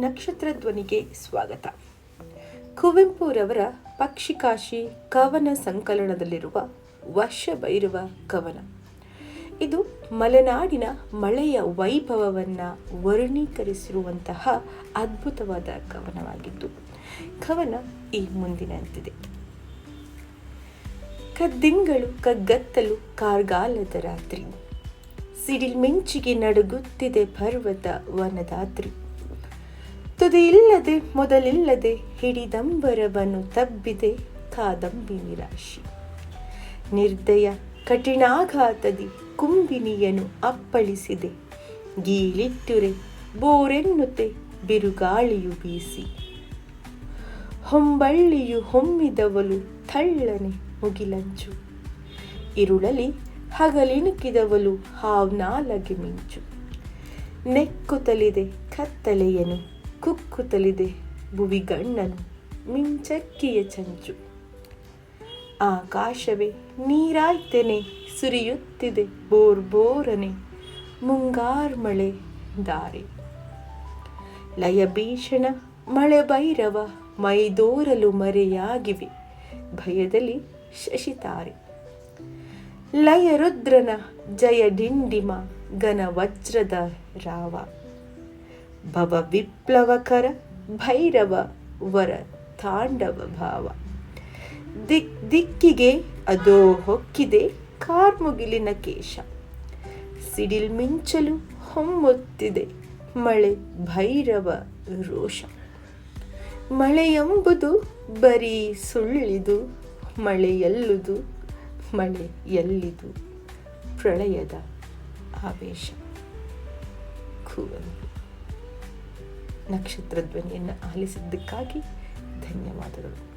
ನಕ್ಷತ್ರ ಧ್ವನಿಗೆ ಸ್ವಾಗತ. ಕುವೆಂಪುರವರ ಪಕ್ಷಿಕಾಶಿ ಕವನ ಸಂಕಲನದಲ್ಲಿರುವ ವರ್ಷ ಬೈರುವ ಕವನ. ಇದು ಮಲೆನಾಡಿನ ಮಳೆಯ ವೈಭವವನ್ನು ವರ್ಣೀಕರಿಸಿರುವಂತಹ ಅದ್ಭುತವಾದ ಕವನವಾಗಿದ್ದು, ಕವನ ಈ ಮುಂದಿನಂತಿದೆ. ಕದ್ದಿಂಗಳು, ಕಗ್ಗತ್ತಲು, ಕಾರ್ಗಾಲದ ರಾತ್ರಿ. ಸಿಡಿಲ್ ಮಿಂಚಿಗೆ ನಡುಗುತ್ತಿದೆ ಪರ್ವತ ವನದಾತ್ರಿ. ತುದಿಯಿಲ್ಲದೆ, ಮೊದಲಿಲ್ಲದೆ ಹಿಡಿದಂಬರವನ್ನು ತಬ್ಬಿದೆ ಕಾದಂಬಿ ನಿರಾಶಿ. ನಿರ್ದಯ ಕಠಿಣಾಘಾತದಿ ಕುಂಬಿನಿಯನು ಅಪ್ಪಳಿಸಿದೆ. ಗೀಳಿಟ್ಟುರೆ ಬೋರೆನ್ನುತೆ ಬಿರುಗಾಳಿಯು ಬೀಸಿ. ಹೊಂಬಳ್ಳಿಯು ಹೊಮ್ಮಿದವಲು ಥಳ್ಳನೆ ಮುಗಿಲಂಚು. ಇರುಳಲಿ ಹಗಲಿಣುಕಿದವಲು ಹಾವ್ನಾಲಗೆ ಮಿಂಚು. ನೆಕ್ಕುತ್ತಲಿದೆ ಕತ್ತಲೆಯನು ಕುಕ್ಕುತ್ತಲಿದೆ ಭುವಿಗಣ್ಣನು ಮಿಂಚಕ್ಕಿಯ ಚಂಚು. ಆಕಾಶವೇ, ನೀರಾಯ್ತೆನೆ, ಸುರಿಯುತ್ತಿದೆ ಬೋರ್ ಬೋರನೆ, ಮುಂಗಾರ್ ಮಳೆ ದಾರಿ. ಲಯ ಭೀಷಣ ಮಳೆ ಭೈರವ ಮೈದೋರಲು ಮರೆಯಾಗಿವೆ, ಭಯದಲ್ಲಿ ಶಶಿತಾರೆ. ಲಯ ರುದ್ರನ ಜಯ ಡಿಂಡಿಮ ಘನ ವಜ್ರದ ರಾವ. ಭವ ವಿಪ್ಲವಕರ ಭೈರವ ವರ ತಾಂಡವ ಭಾವ ದಿಕ್ ದಿಕ್ಕಿಗೆ ಅದೋ ಹೊಕ್ಕಿದೆ ಕಾರ್ಮುಗಿಲಿನ ಕೇಶ। ಸಿಡಿಲ್ ಮಿಂಚಲು ಹೊಮ್ಮುತ್ತಿದೆ ಮಳೆ ಭೈರವ ರೋಷ। ಮಳೆಯೆಂಬುದು ಬರೀ ಸುಳ್ಳಿದು ಮಳೆಯಲ್ಲುದು ಮಳೆ ಎಲ್ಲಿದು ಪ್ರಳಯದ ಆವೇಶ। ನಕ್ಷತ್ರ ಧ್ವನಿಯನ್ನು ಆಲಿಸಿದ್ದಕ್ಕಾಗಿ ಧನ್ಯವಾದಗಳು.